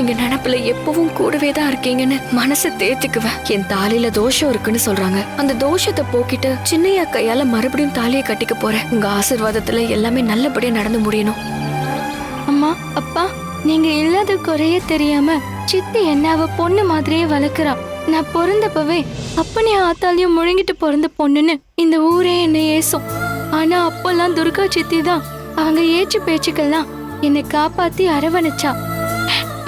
எங்க நினப்புல எப்பவும் கூடவே தான் இருக்கீங்கன்னு மனசை தேத்திக்குவேன். என் தாலில தோஷம் இருக்குன்னு சொல்றாங்க. அந்த தோஷத்தை போக்கிட்டு சின்னையா கையால மறுபடியும் தாலியை கட்டிக்க போறேன். உங்க ஆசீர்வாதத்துல எல்லாமே நல்லபடியா நடந்து முடியணும். அம்மா அப்பா நீங்க இல்லாத குறைய தெரியாம சித்தி என்ன அவ பொண்ணு மாதிரியே வளர்க்குறா. நான் பிறந்தப்பவே அப்பனே ஆத்தாலையும் முழுங்கிட்டு பிறந்த பொண்ணுன்னு இந்த ஊரே என்னை ஏசும். ஆனா அப்பெல்லாம் துர்கா சித்தி தான். அவங்க ஏச்சு பேச்சுக்கெல்லாம் என்னை காப்பாத்தி அரவணைச்சா.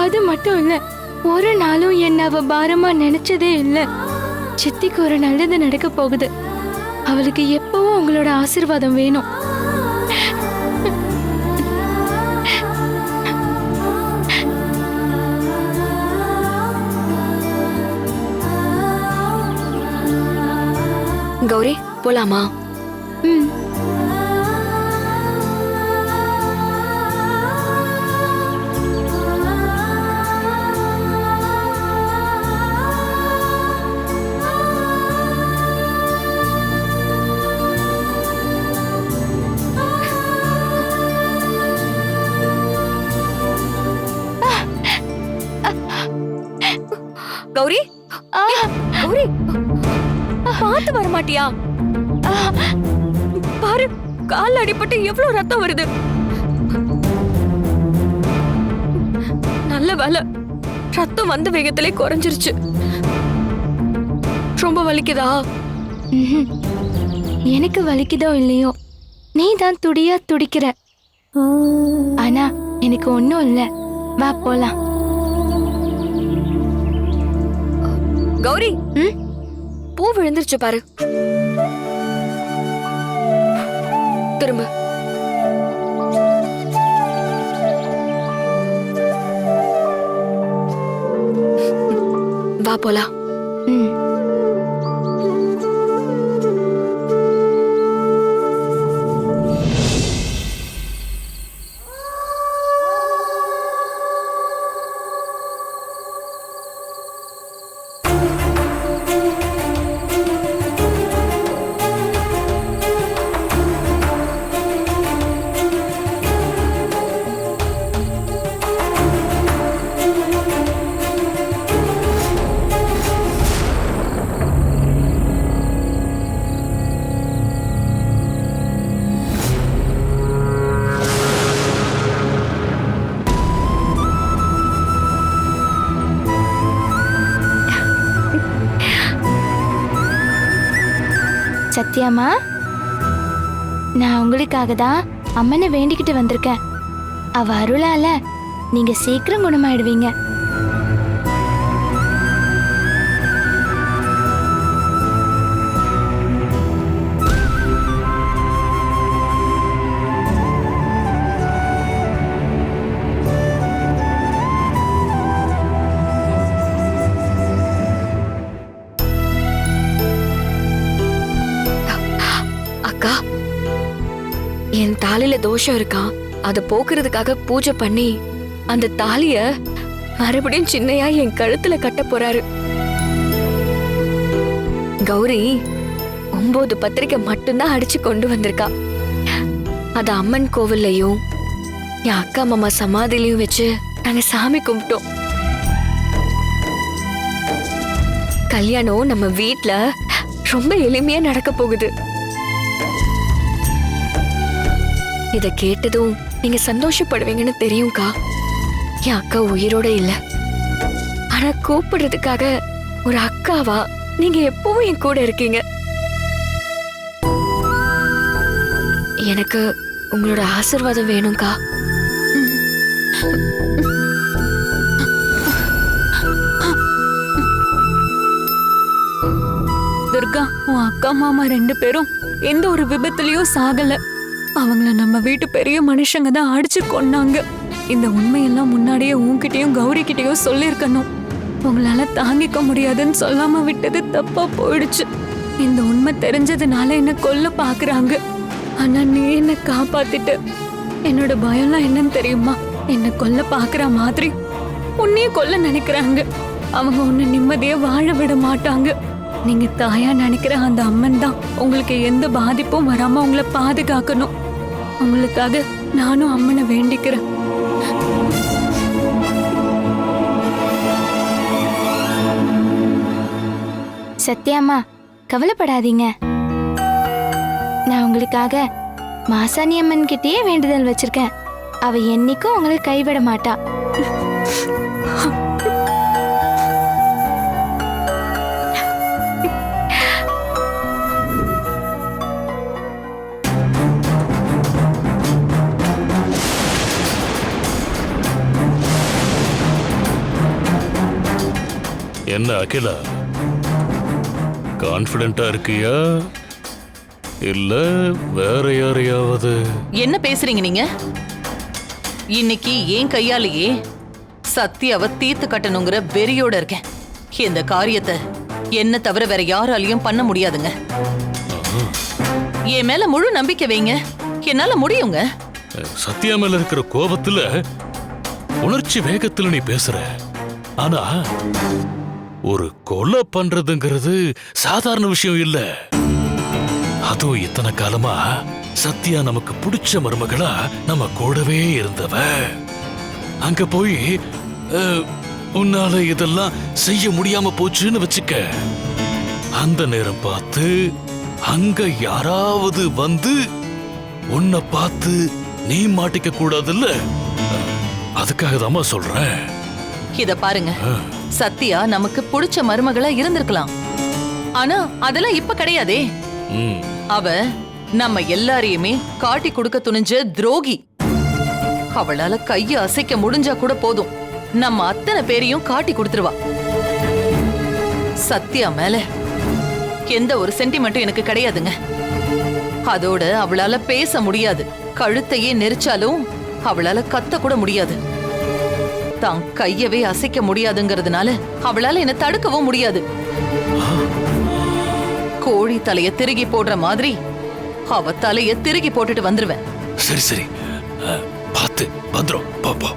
அது மட்டும் இல்ல ஒரு நாளும் என்ன அவ பாரமா நினைச்சதே இல்ல. சித்திக்கு ஒரு நல்லது நடக்க போகுது. அவளுக்கு எப்பவும் உங்களோட ஆசீர்வாதம் வேணும். கௌரி போலாமா? ம். கௌரி? கௌரி பார்த்து வர மாட்டியா பாரு கால் அடிபட்டு எவ்வளவு ரத்தம் வருது. நல்ல வேலை ரத்தம் வந்த வேகத்திலே குறைஞ்சிருச்சு. ரொம்ப வலிக்குதா. எனக்கு வலிக்குதோ இல்லையோ? நீ தான் துடியா துடிக்கிற. ஆனா எனக்கு ஒண்ணும் இல்ல. வா போலாம். கௌரி? பூ விழுந்துருச்சு பாரு. திரும்ப. வா போலாம். ம். சத்யாமா? நான் உங்களுக்காக தான் அம்மனை வேண்டிக்கிட்டு வந்திருக்கேன். அவ அருளால நீங்க சீக்கிரம் குணமாயிடுவீங்க. என் தாலில தோஷம் இருக்கா? அத போக்குறதுக்காக பூஜை பண்ணி அந்த தாலிய மறுபடியும் சின்னையா என் கழுத்துல கட்ட போறாரு. கௌரி ஒன்பது பத்திரிக்கை மட்டும்தான் அடிச்சு கொண்டு வந்திருக்கா. அத அம்மன் கோவில்லையும் என் அக்கா மாமா சமாதிலையும் வச்சு நாங்க சாமி கும்பிட்டோம். கல்யாணம் நம்ம வீட்டுல ரொம்ப எளிமையா நடக்க போகுது. இத கேட்டதும் நீங்க சந்தோஷப்படுவீங்கன்னு தெரியும்க்கா. என் அக்கா உயிரோட இல்ல. ஆனா கூப்பிடுறதுக்காக ஒரு அக்காவா நீங்க எப்பவும் என் கூட இருக்கீங்க? எனக்கு உங்களோட ஆசிர்வாதம் வேணும்க்கா. துர்கா உன் அக்கா மாமா ரெண்டு பேரும் எந்த ஒரு விபத்துலயும் சாகல. அவங்கள நம்ம வீட்டு பெரிய மனுஷங்க தான் அடிச்சு கொண்டாங்க இந்த உண்மையெல்லாம் முன்னாடியே உன்கிட்டயும் கௌரி கிட்டயும் சொல்லியிருக்கணும். உங்களால தாங்கிக்க முடியாதுன்னு சொல்லாம விட்டது தப்பா போயிடுச்சு. இந்த உண்மை தெரிஞ்சதுனால என்ன கொல்ல பாக்குறாங்க. ஆனா நீ என்ன காப்பாத்திட்ட. என்னோட பயம்லாம் என்னன்னு தெரியுமா? என்ன கொல்ல பாக்குற மாதிரி உன்னையும் கொல்ல நினைக்கிறாங்க. அவங்க உன்னை நிம்மதியா வாழ விட மாட்டாங்க. நீங்க தாயா நினைக்கிற அந்த அம்மன் தான். உங்களுக்கு எந்த பாதிப்பும் வராம உங்களை பாதுகாக்கணும். உங்களுக்காக நானும் அம்மனை வேண்டிக்கிறேன். சத்யாமா கவலைப்படாதீங்க. நான் உங்களுக்காக மாசாணி அம்மன் கிட்டேயே வேண்டுதல் வச்சிருக்கேன். அவ என்னைக்கும் உங்களை கைவிட மாட்டா. என்ன அகிலா? கான்ஃபிடென்ட்டா இருக்கியா? இல்ல வேற யாரையாவது? என்ன பேசுறீங்க நீங்க? இன்னைக்கு என் கையாலேயே சத்யாவை தீர்த்து கட்டணுங்கிற வெறியோட இருக்கேன். இந்த காரியத்தை என்ன தவிர வேற யாராலையும் பண்ண முடியாதுங்க. என் மேல முழு நம்பிக்கை வைங்க. என்னால முடியுங்க? சத்யா மேல இருக்கிற கோபத்துல உணர்ச்சி வேகத்துல நீ பேசுற. ஆனா ஒரு கொலை பண்றதுங்கிறது சாதாரண விஷயம் இல்ல. அதுவும் இத்தனை காலமா சத்யா நமக்கு பிடிச்ச மருமகளா நம்ம கூடவே இருந்தவ. அங்க போய் உன்னால இதெல்லாம் செய்ய முடியாம போச்சுன்னு வச்சுக்க. அந்த நேரம் பார்த்து அங்க யாராவது வந்து உன்னை பார்த்து நீ மாட்டிக்க கூடாதுல்ல? அதுக்காக தாம்மா சொல்றேன். இத பாருங்க. சத்யா நமக்கு பிடிச்ச மருமகளா இருந்திருக்கலாம். ஆனா அதெல்லாம் இப்ப கிடையாதே. அவ நம்ம எல்லாரையுமே காட்டி கொடுக்க துணிஞ்ச துரோகி. அவளால கைய அசைக்க முடிஞ்சா கூட போதும். நம்ம அத்தனை பேரையும் காட்டி கொடுத்துருவா. சத்யா மேல எந்த ஒரு சென்டிமெண்ட்டும் எனக்கு கிடையாதுங்க. அதோட அவளால பேச முடியாது. கழுத்தையே நெரிச்சாலும் அவளால கத்த கூட முடியாது. தான் கையவே அசைக்க முடியாதுங்கிறதுனால அவளால என்ன தடுக்கவும் முடியாது. கோழி தலைய திருகி போடுற மாதிரி அவ தலைய திருகி போட்டுட்டு வந்துருவேன். சரி சரி. பார்த்து பத்திரம் போ, போ.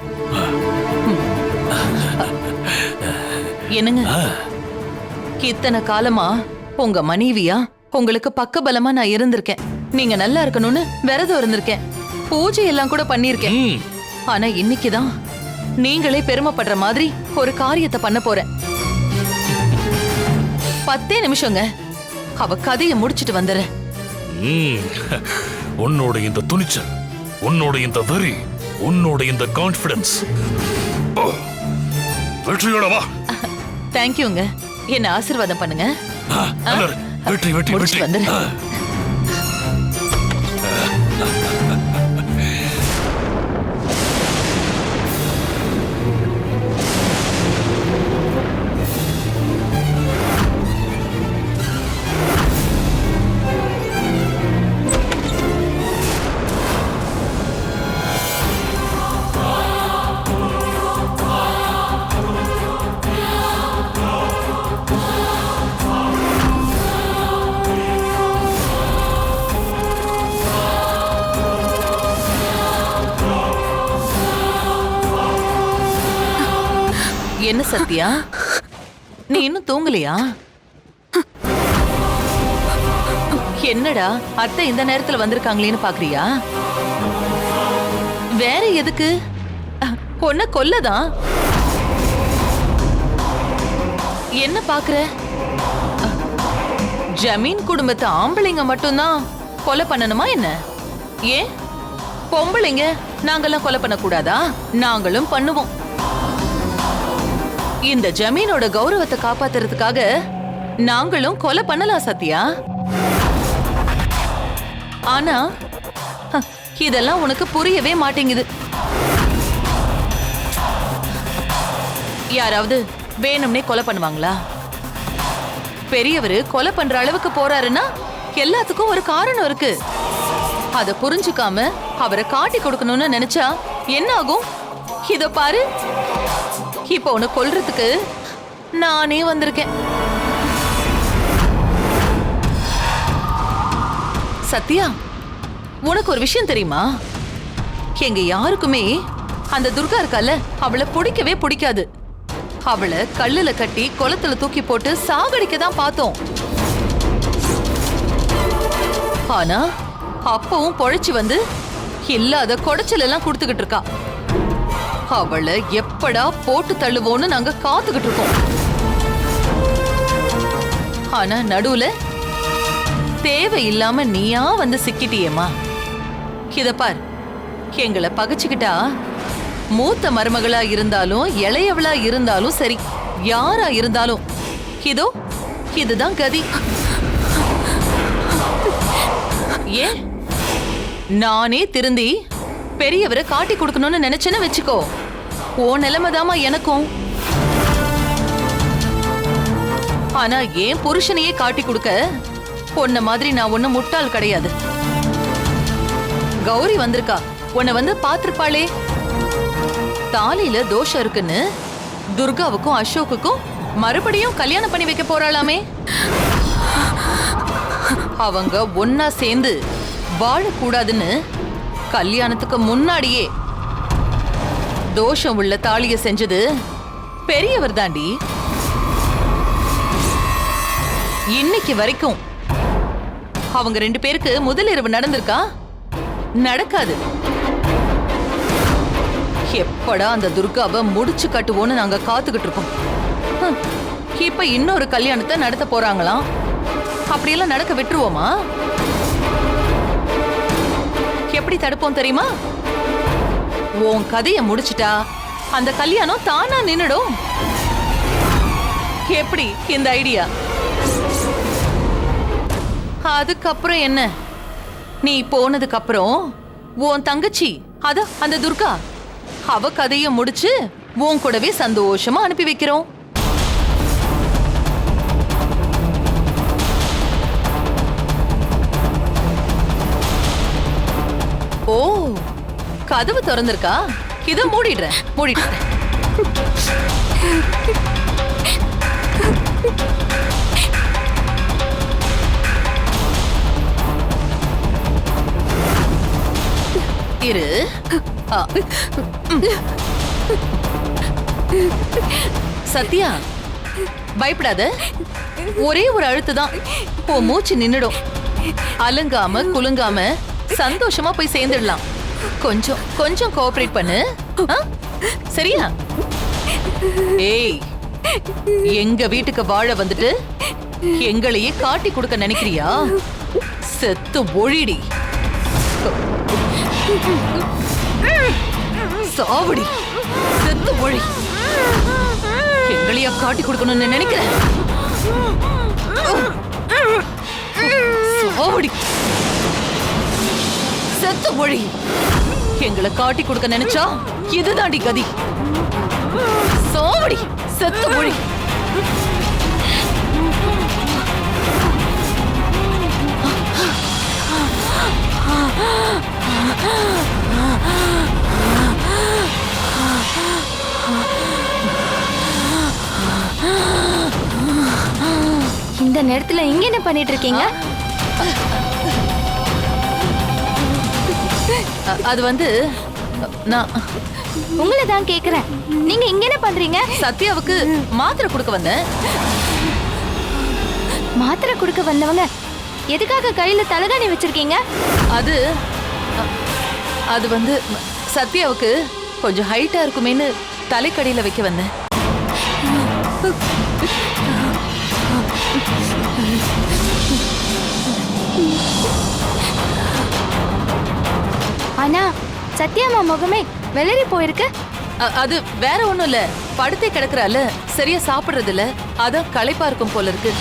என்னங்க? இத்தனை காலமா உங்க மனைவியா? உங்களுக்கு பக்கபலமா நான் இருந்திருக்கேன். நீங்க நல்லா இருக்கணும்னு விரதம் இருந்திருக்கேன். பூஜை எல்லாம் கூட பண்ணிருக்கேன் ஆனா இன்னைக்குதான் நீங்களே பெருமைப்படுற மாதிரி ஒரு காரியத்தை பண்ண போறேன். பத்தே நிமிஷங்க. அவ கதையை முடிச்சிட்டு வந்துடுறேன். உன்னோட இந்த துணிச்சல் உன்னோட இந்த வெறி உன்னோட இந்த கான்பிடன்ஸ் வெற்றியோட வா. தேங்க்யூங்க என்ன ஆசீர்வாதம் பண்ணுங்க. வெற்றி வெற்றி வெற்றி. வந்துடுறேன். என்ன சத்யா? நீ இன்னும் தூங்கலையா? என்னடா அத்தை இந்த நேரத்துல வந்திருக்காங்களேன்னு பாக்குறியா? வேற எதுக்கு? பொண்ண கொல்லதான் என்ன பாக்குற? ஜமீன் குடும்பத்து ஆம்பளைங்க மட்டும்தான் கொலை பண்ணணுமா என்ன? ஏன்? பொம்பளைங்க நாங்கெல்லாம் கொலை பண்ணக்கூடாதா? நாங்களும் பண்ணுவோம். இந்த ஜமீனோட கௌரவத்தை காப்பாத்துறதுக்காக நாங்களும் கொலை பண்ணலாம் சத்யா. ஆனா இதெல்லாம் உனக்கு புரியவே மாட்டேங்குது. யாராவது வேணும்னே கொலை பண்ணுவாங்களா? பெரியவர் கொலை பண்ற அளவுக்கு போறாருன்னா எல்லாத்துக்கும் ஒரு காரணம் இருக்கு. அத புரிஞ்சுக்காம அவரை காட்டி கொடுக்கணும்னு நினைச்சா என்ன ஆகும்? இத பாரு. இப்ப உன்னை கொல்றதுக்கு நானே வந்திருக்கேன். சத்யா உனக்கு ஒரு விஷயம் தெரியுமா? எங்க யாருக்குமே அந்த துர்கா இருக்கால அவளை பிடிக்கவே பிடிக்காது. அவளை கல்லுல கட்டி குளத்துல தூக்கி போட்டு சாகடிக்க தான் பார்த்தோம். ஆனா அப்பவும் பொழைச்சு வந்து இல்லாத குடைச்சல் எல்லாம் கொடுத்துக்கிட்டு இருக்கா. அவளை எப்படா போட்டு தள்ளுவோன்னு நாங்க காத்துக்கிட்டு இருக்கோம். ஆனா நடுவுல தேவையில்லாம நீயா வந்து சிக்கிட்டியேம்மா. இத பார் எங்களை பகச்சுக்கிட்டா மூத்த மருமகளா இருந்தாலும் இளையவளா இருந்தாலும் சரி யாரா இருந்தாலும். இதோ இதுதான் கதி. ஏன்? நானே திருந்தி பெரியவரை காட்டி கொடுக்கணும்னு நினைச்சேன்னு வச்சுக்கோ. ஓ நிலைமைதாமா எனக்கும். ஆனா ஏன் புருஷனையே காட்டி கொடுக்க? உன்ன மாதிரி நான் ஒன்னும் முட்டாள் கிடையாது. கௌரி வந்திருக்கா. உன்னை வந்து பார்த்திருப்பாளே. தாலியில தோஷம் இருக்குன்னு துர்காவுக்கும் அசோக்குக்கும் மறுபடியும் கல்யாணம் பண்ணி வைக்க போறாளாமே. அவங்க ஒன்னா சேர்ந்து வாழக்கூடாதுன்னு கல்யாணத்துக்கு முன்னாடியே தோஷம் உள்ள தாலிய செஞ்சது பெரியவர் தாண்டி. இன்னைக்கு வரைக்கும் அவங்க ரெண்டு பேருக்கு முதலிரவு நடந்திருக்கா? நடக்காது. எப்படா அந்த துர்காவை முடிச்சு கட்டுவோன்னு நாங்க காத்துக்கிட்டு இருக்கோம். இப்ப இன்னொரு கல்யாணத்தை நடத்த போறாங்களாம் அப்படியெல்லாம் நடக்க விட்டுருவோமா? எப்படி தடுப்போம் தெரியுமா? உன் கதைய முடிச்சிட்டா அந்த கல்யாணம் தானா நின்னுடும். எப்படி இந்த ஐடியா? அதுக்கப்புறம் என்ன? நீ போனதுக்கு அப்புறம் உன் தங்கச்சி அத அந்த துர்கா அவ கதைய முடிச்சு உன் கூடவே சந்தோஷமா அனுப்பி வைக்கிறோம். ஓ கதவு திறந்திருக்கா? இத மூடிடுறேன். மூடிடுறேன். இரு. சத்யா பயப்படாத. ஒரே ஒரு அழுத்து தான். உன் மூச்சு நின்னுடும். அலங்காம குலுங்காம சந்தோஷமா போய் சேர்ந்துடலாம். கொஞ்சம் கொஞ்சம் கோஆபரேட் பண்ணு. சரியா? ஏய் எங்க வீட்டுக்கு வாழ வந்துட்டு எங்களையே காட்டி கொடுக்க நினைக்கிறியா? செத்து ஒழிடி சாவடி. செத்து ஒழி எங்களையா காட்டி கொடுக்கணும்னு நினைக்கிறேன் சாவடி. செத்து மொழி. எங்களை காட்டி கொடுக்க நினைச்சா இதுதாண்டி கதி. சாவடி செத்து மொழி. இந்த நேரத்துல இங்க என்ன பண்ணிட்டு இருக்கீங்க? அது வந்து நான் உங்களை தான் கேக்குறேன். நீங்க இங்க என்ன பண்றீங்க? சத்யாவுக்கு மாத்திரை கொடுக்க வந்தேன். மாத்திரை கொடுக்க வந்தவங்க எதுக்காக கையில தலகாணி வச்சிருக்கீங்க? அது அது வந்து சத்யாவுக்கு கொஞ்சம் ஹைட்டா இருக்குமேன்னு தலைக்கடியில வைக்க வந்தேன். ஆனா சத்யாமா முகமே வெளரி போயிருக்கு. அது வேற ஒண்ணும் இல்ல. படுத்தே கிடக்குறால. சரியா சாப்பிடுறது இல்ல அதான் களைப்பா இருக்கும் போல இருக்கு.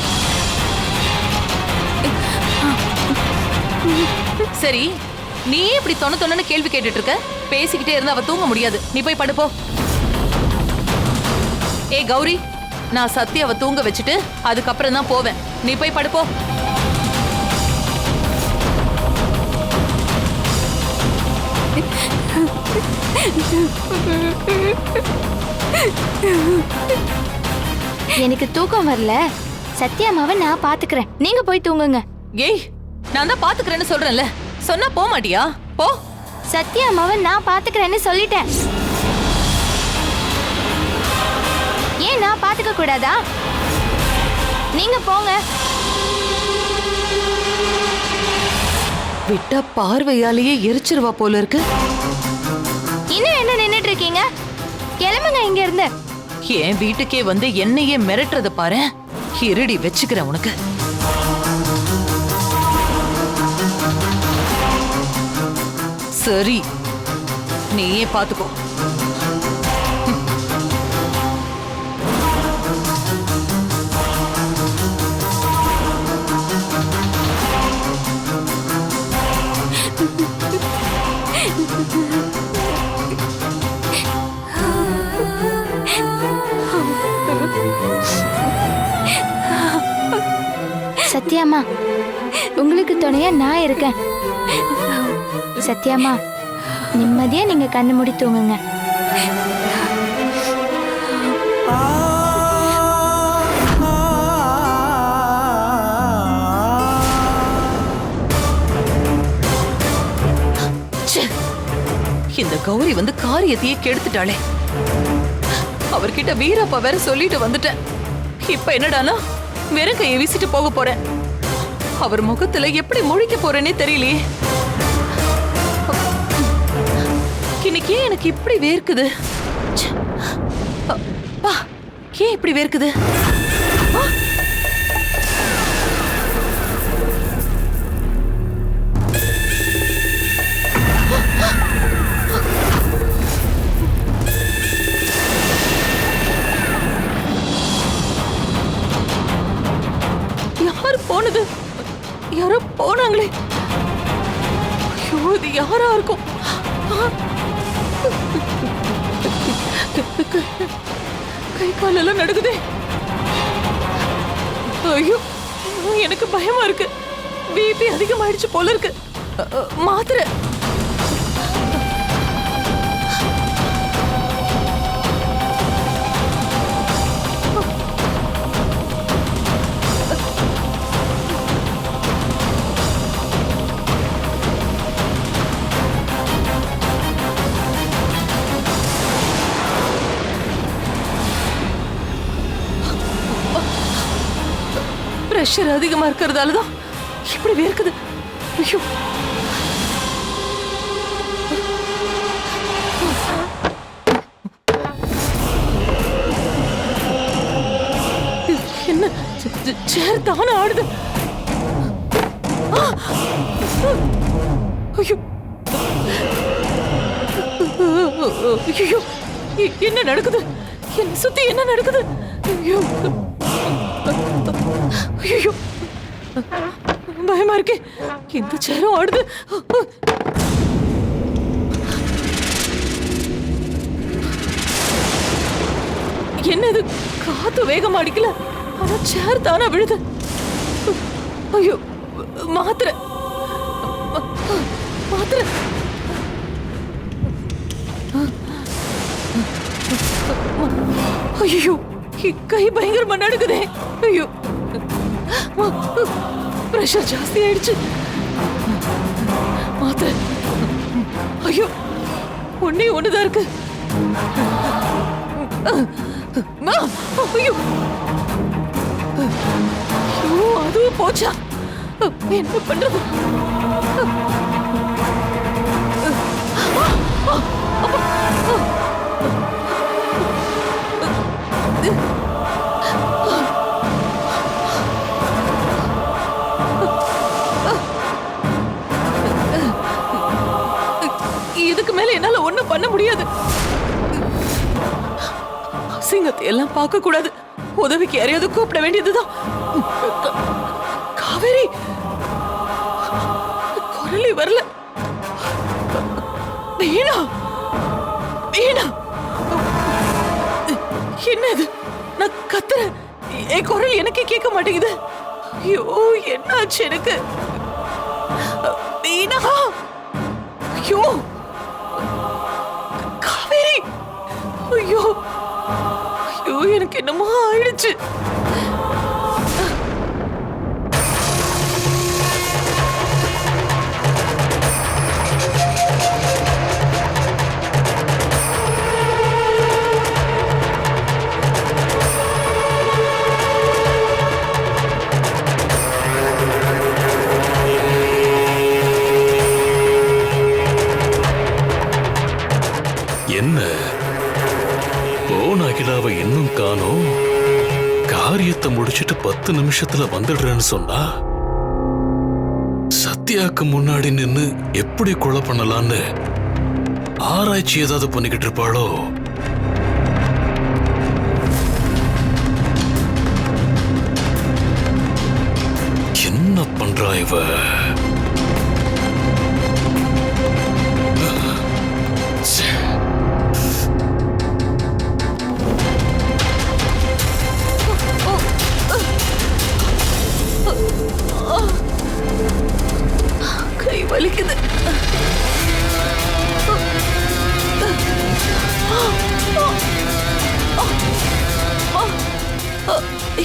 சரி நீ இப்படி தொண தொண்ணு கேள்வி கேட்டுட்டு இருக்க பேசிக்கிட்டே இருந்தா அவ தூங்க முடியாது. நீ போய் படுப்போ ஏ கௌரி நான் சத்யாவை தூங்க வச்சுட்டு அதுக்கப்புறம் தான் போவேன். நீ போய் படுப்போ எனக்கு தூக்கம் வரல. சத்யாமாவை நான் பாத்துக்கிறேன். நீங்க போய் தூங்குங்க. ஏய் நான் தான் பாத்துக்கிறேன்னு சொல்றேன்ல. சொன்னா போக மாட்டியா? போ. சத்யாமாவை நான் பாத்துக்கிறேன்னு சொல்லிட்டேன். ஏன் நான் பாத்துக்க கூடாதா? நீங்க போங்க. விட்டா பார்வையாலேயே எரிச்சிருவா போல இருக்கு. இன்னும் என்ன நின்னுட்டு இருக்கீங்க கிளம்புங்க இங்க இருந்து என் வீட்டுக்கே வந்து என்னையே மிரட்டுறத பாரு. இருடி வச்சுக்கிறேன் உனக்கு. சரி நீயே பாத்துக்கோ சத்யாமா உங்களுக்கு துணையா நான் இருக்கேன். சத்யாமா நிம்மதியா நீங்க கண்ணு முடி தூங்குங்க. ச்சே! இந்த கௌரி வந்து காரியத்தையே கெடுத்துட்டாளே. அவர்கிட்ட வீரப்பா வேற சொல்லிட்டு வந்துட்டேன். இப்ப என்னடானா? வெறும் கையை வீசிட்டு போக போறேன். அவர் முகத்துல எப்படி முழிக்க போறேனே தெரியலையே. இன்னைக்கு ஏன் எனக்கு இப்படி வேர்க்குது? அப்பா, ஏன் இப்படி வேர்க்குது? ப்ரெஷர் அதிகமா இருக்கிறதால தான் இப்படி வேர்க்குது. ஐயோ. என்ன? சேர் தானே ஆடுது. ஐயோ. ஐயோ. என்ன நடக்குது? என்ன சுத்தி என்ன நடக்குது? ஐயோ. ஐயோ. பயமா இருக்கு. இந்த சேரும் ஆடுது. என்னது? காத்து வேகமா அடிக்கல. ஆனா சேர் தானா விழுது. ஐயோ. மாத்திர. மாத்திர. ஐயோ. கை பயங்கரமா நடுக்குதே ஐயோ பிரஷர் ஜாஸ்தி ஆயிடுச்சு மாத்திரை ஐயோ ஒன்னே ஒண்ணுதான் இருக்கு ஆ, ஐயோ ஐயோ அதுவும் போச்சா என்ன பண்றது பண்ண முடியாது. அசிங்கத்தை எல்லாம் பார்க்க கூடாது. உதவிக்கு யாரையாவது கூப்பிட வேண்டியதுதான். காவேரி! குரலி வரல. வீணா! வீணா! என்ன இது நான் கத்துறேன். என் குரல் எனக்கே கேட்க மாட்டேங்குது. ஐயோ என்னாச்சு எனக்கு? வீணா! ஐயோ! ஐயோ ஐயோ எனக்கு என்னமோ ஆயிடுச்சு. அகிலாவை இன்னும் காணோம். காரியத்தை முடிச்சிட்டு பத்து நிமிஷத்துல வந்துடுறேன்னு சொன்னா சத்யாக்கு முன்னாடி நின்னு எப்படி கொலை பண்ணலான்னு ஆராய்ச்சி ஏதாவது பண்ணிக்கிட்டு இருப்பாளோ? வலிக்குது.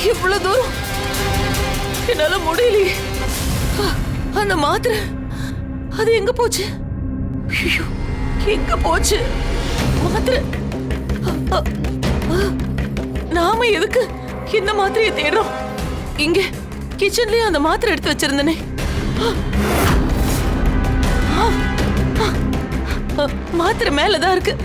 இவ்வளவு தூரம் என்னால முடியலையே. அந்த மாத்திரை அது எங்க போச்சு? எங்க போச்சு? மாத்திரை. நாம எதுக்கு இந்த மாத்திரையை தேடுறோம்? இங்க கிச்சன்லயே அந்த மாத்திரை எடுத்து வச்சிருந்தனே. மாத்திரை மேலதான் இருக்கு.